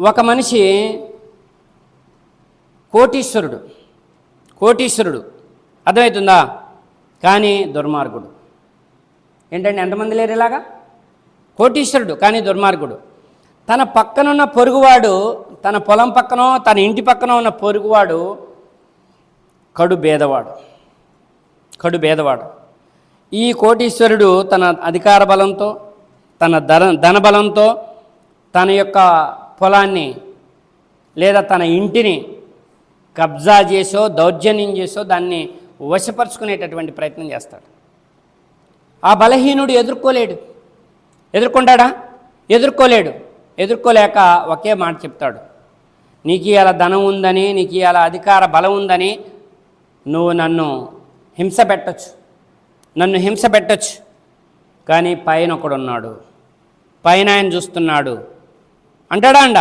ఒక మనిషి కోటీశ్వరుడు కోటీశ్వరుడు. అర్థమవుతుందా? కానీ దుర్మార్గుడు. ఏంటండి ఎంతమంది లేరు ఇలాగా? కోటీశ్వరుడు కానీ దుర్మార్గుడు. తన పక్కనున్న పొరుగువాడు తన పొలం పక్కనో తన ఇంటి పక్కన ఉన్న పొరుగువాడు కడు భేదవాడు. కడు భేదవాడు. ఈ కోటీశ్వరుడు తన అధికార బలంతో తన ధన ధనబలంతో తన యొక్క పొలాన్ని లేదా తన ఇంటిని కబ్జా చేసో దౌర్జన్యం చేసో దాన్ని వశపరుచుకునేటటువంటి ప్రయత్నం చేస్తాడు. ఆ బలహీనుడు ఎదుర్కోలేడు. ఎదుర్కొంటాడా? ఎదుర్కోలేడు. ఎదుర్కోలేక ఒకే మాట చెప్తాడు. నీకు ఇలా ధనం ఉందని నీకు ఇలా అధికార బలం ఉందని నువ్వు నన్ను హింస పెట్టచ్చు. నన్ను హింస పెట్టచ్చు. కానీ పైన ఒకడున్నాడు. పైన ఆయన చూస్తున్నాడు. అంటాడా అండా?